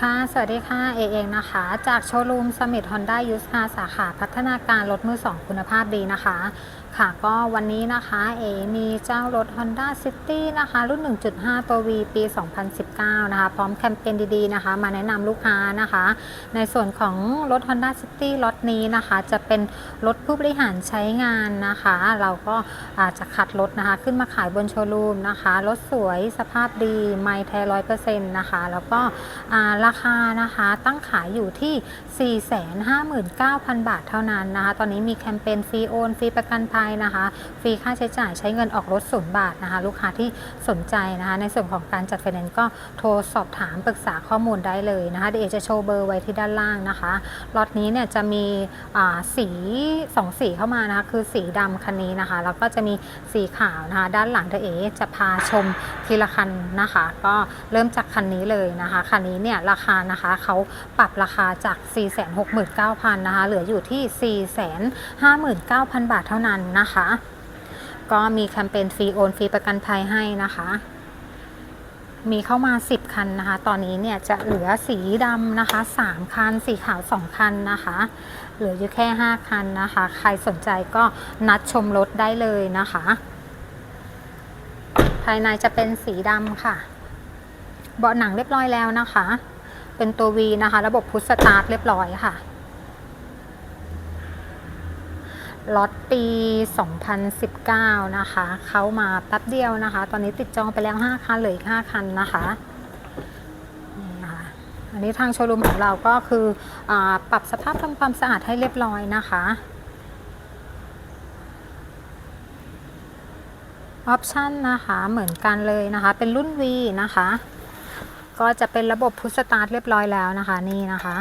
ค่ะ สวัสดีค่ะ เอเองนะคะ จากโชว์รูมสมิธฮอนด้ายูสคาสาขาพัฒนาการรถมือ2คุณภาพดีนะคะ ค่ะก็วันนี้นะคะเอมีเจ้ารถ Honda City นะคะ รุ่น 1.5 ตัว V ปี 2019 นะคะ พร้อมแคมเปญดีๆนะคะ มาแนะนำลูกค้านะคะ ในส่วนของรถ Honda City รถนี้นะคะ จะเป็นรถผู้บริหารใช้งานนะคะ เราก็อาจจะขัดรถนะคะ ขึ้นมาขายบนโชว์รูมนะคะ รถสวยสภาพดีไม่แท้ร้อยเปอร์เซ็นต์นะคะ แล้วก็ราคานะคะตั้งขายอยู่ที่ 459,000 บาทเท่านั้นนะคะ ตอนนี้มีแคมเปญฟรีโอนฟรีประกันภัยนะคะ ฟรีค่าใช้จ่ายใช้เงินออกรถศูนย์บาทนะคะ ลูกค้าที่สนใจนะคะ ในส่วนของการจัดไฟแนนซ์ก็โทรสอบถามปรึกษาข้อมูลได้เลยนะคะเดี๋ยวเอจะโชว์เบอร์ไว้ที่ด้านล่างนะคะรถนี้เนี่ยจะมีสีสองสีเข้ามานะคะ คือสีดำคันนี้นะคะ แล้วก็จะมีสีขาวนะคะ ด้านหลังเธอเอจะพาชมทีละคันนะคะ ก็เริ่มจากคันนี้เลยนะคะคันนี้เนี่ยราคานะคะเขาปรับราคาจาก 469,000นะคะเหลืออยู่ที่ 459,000 บาทเท่านั้นนะคะ ก็มีแคมเปญฟรีโอนฟรีประกันภัยให้นะคะ มีเข้ามา 10 คันนะคะ ตอนนี้เนี่ยจะเหลือสีดำนะคะ 3 คัน สีขาว 2 คันนะคะ เหลืออยู่แค่ 5 คันนะคะ ใครสนใจก็นัดชมรถได้เลยนะคะ ภายในจะเป็นสีดำค่ะ เบาะหนังเรียบร้อยแล้วนะคะ เป็นตัว V นะคะ ระบบพุชสตาร์ทเรียบร้อยค่ะ ล็อตปี 2019 นะคะ เขามาแป๊บเดียวนะคะ ตอนนี้ติดจองไปแล้ว 5 คันเหลืออีก 5 คันนะคะนี่นะคะอันนี้ทางโชว์รูมของเราก็คืออปรับสภาพทำความสะอาดให้เรียบร้อยนะคะออปชันนะคะเหมือนกันเลยนะคะ เป็นรุ่น V นะคะ ก็จะเป็นระบบพุชสตาร์ทเรียบร้อยแล้วนะคะนี่นะคะ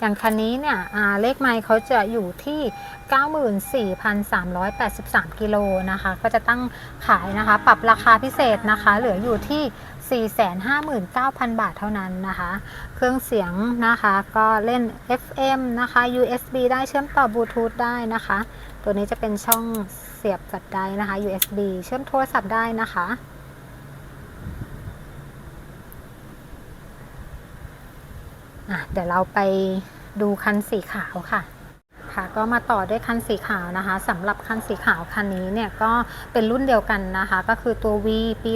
อย่างคันนี้เนี่ยเลขไมล์เขาจะอยู่ที่ 94,383 กิโลนะคะ ก็จะตั้งขายนะคะ ปรับราคาพิเศษนะคะ เหลืออยู่ที่459,000 บาทเท่านั้นนะคะ เครื่องเสียงนะคะก็เล่น FM นะคะ USB ได้เชื่อมต่อบลูทูธได้นะคะ ตัวนี้จะเป็นช่องเสียบแฟลชไดรฟ์นะคะ USB เชื่อมโทรศัพท์ได้นะคะ อะเดี๋ยวเราไปดูคันสีขาวค่ะค่ะก็มาต่อด้วยคันสีขาวนะคะสำหรับคันสีขาวคันนี้เนี่ยก็เป็นรุ่นเดียวกันนะคะ ก็คือตัว V ปี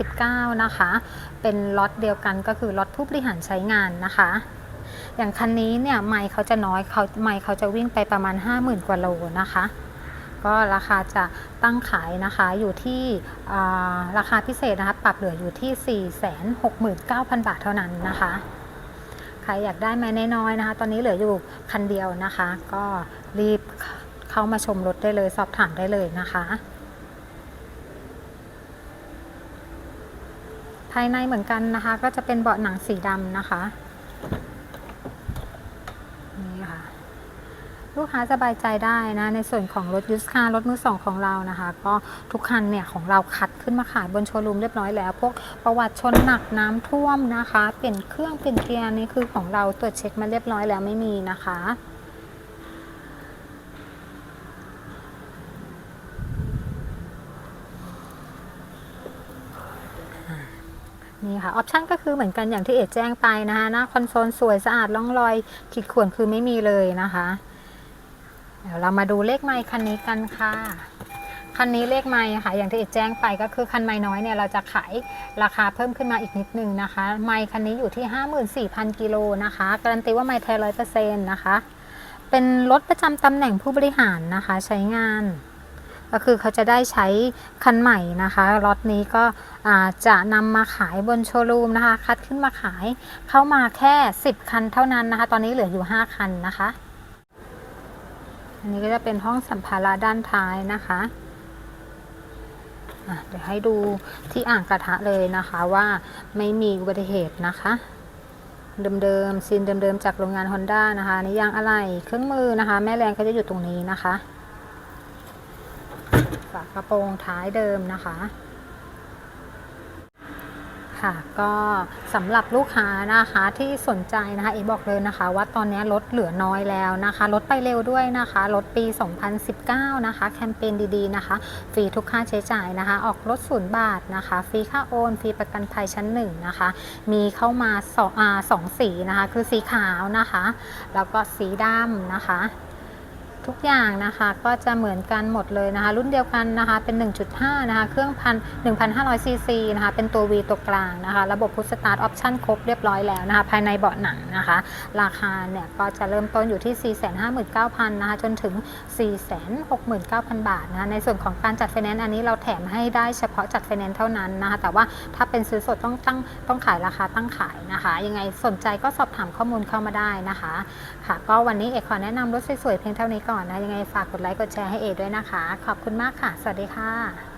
2019 นะคะ เป็นล็อตเดียวกันก็คือล็อตผู้บริหารใช้งานนะคะ อย่างคันนี้เนี่ยไมล์เขาจะน้อยเขาไมล์เขาจะวิ่งไปประมาณ 50,000 กว่าโลนะคะ ก็ราคาจะตั้งขายนะคะอยู่ที่ราคาพิเศษนะคะปรับเหลืออยู่ที่ 469,000 บาทเท่านั้นนะคะ ใครอยากได้ไม้น้อยๆนะคะ ตอนนี้เหลืออยู่คันเดียวนะคะ ก็รีบเข้ามาชมรถได้เลย สอบถามได้เลยนะคะ ภายในเหมือนกันนะคะ ก็จะเป็นเบาะหนังสีดำนะคะนี่ค่ะ ลูกค้าสบายใจได้นะ ในส่วนของรถยูสคารถมือสองของเรานะคะ ก็ทุกคันเนี่ยของเราคัดขึ้นมาขายบนโชว์รูมเรียบร้อยแล้ว พวกประวัติชนหนักน้ำท่วมนะคะ เปลี่ยนเครื่องเปลี่ยนเกียร์นี่คือของเราตรวจเช็คมาเรียบร้อยแล้วไม่มีนะคะนี่ค่ะ ออปชันก็คือเหมือนกันอย่างที่เอกแจ้งไปนะคะหน้าคอนโซลสวยสะอาดร่องรอยขีดข่วนคือไม่มีเลยนะคะ เดี๋ยวเรามาดูเลขไมค์คันนี้กันค่ะ คันนี้เลขไมค์ค่ะอย่างที่เอกแจ้งไปก็คือคันไม้น้อยเนี่ยเราจะขายราคาเพิ่มขึ้นมาอีกนิดนึงนะคะ ไมค์คันนี้อยู่ที่ 54,000กิโลนะคะการันตีว่าไมค์แท้ร้อยเปอร์เซ็นต์นะคะ เป็นรถประจำตำแหน่งผู้บริหารนะคะใช้งาน ก็คือเขาจะได้ใช้คันใหม่นะคะรถนี้ก็จะนำมาขายบนโชว์รูมนะคะ คัดขึ้นมาขายเข้ามาแค่ 10 คันเท่านั้นนะคะ ตอนนี้เหลืออยู่ 5 คันนะคะ อันนี้ก็จะเป็นห้องสัมภาระด้านท้ายนะคะเดี๋ยวให้ดูที่อ่างกระทะเลยนะคะว่าไม่มีอุบัติเหตุนะคะ เดิมๆซีนเดิมๆจากโรงงาน Honda นะคะนี่ยางอะไรเครื่องมือนะคะ แม่แรงก็จะอยู่ตรงนี้นะคะฝากระโปรงท้ายเดิมนะคะ ค่ะก็สำหรับลูกค้านะคะที่สนใจนะคะเอบอกเลยนะคะ ว่าตอนนี้ลดเหลือน้อยแล้วนะคะลดไปเร็วด้วยนะคะลดปี 2019 นะคะ แคมเปญดีๆนะคะฟรีทุกค่าใช้จ่ายนะคะ ออกรถศูนย์บาทนะคะฟรีค่าโอนฟรีประกันภัยชั้นหนึ่งนะคะ มีเข้ามาสองอาสองสีนะคะ คือสีขาวนะคะ แล้วก็สีดำนะคะ ทุกอย่างนะคะก็จะเหมือนกันหมดเลยนะคะ รุ่นเดียวกันนะคะเป็น 1.5 นะคะ เครื่องพัน1,500ซีซีนะคะ เป็นตัว V ตัวกลางนะคะ ระบบพุชสตาร์ทออปชั่นครบเรียบร้อยแล้วนะคะ ภายในเบาะหนังนะคะ ราคาเนี่ยก็จะเริ่มต้นอยู่ที่ 459,000นะคะจนถึง 469,000 บาทนะคะ ในส่วนของการจัดไฟแนนซ์อันนี้เราแถมให้ได้เฉพาะจัดไฟแนนซ์เท่านั้นนะคะ แต่ว่าถ้าเป็นซื้อสดต้องตั้งต้องขายราคาตั้งขายนะคะ ยังไงสนใจก็สอบถามข้อมูลเข้ามาได้นะคะ ค่ะ ก็วันนี้เอกขอแนะนำรถสวยๆเพียงเท่านี้ก่อนนะ ยังไงฝากกดไลค์กดแชร์ให้เอกด้วยนะคะ ขอบคุณมากค่ะ สวัสดีค่ะ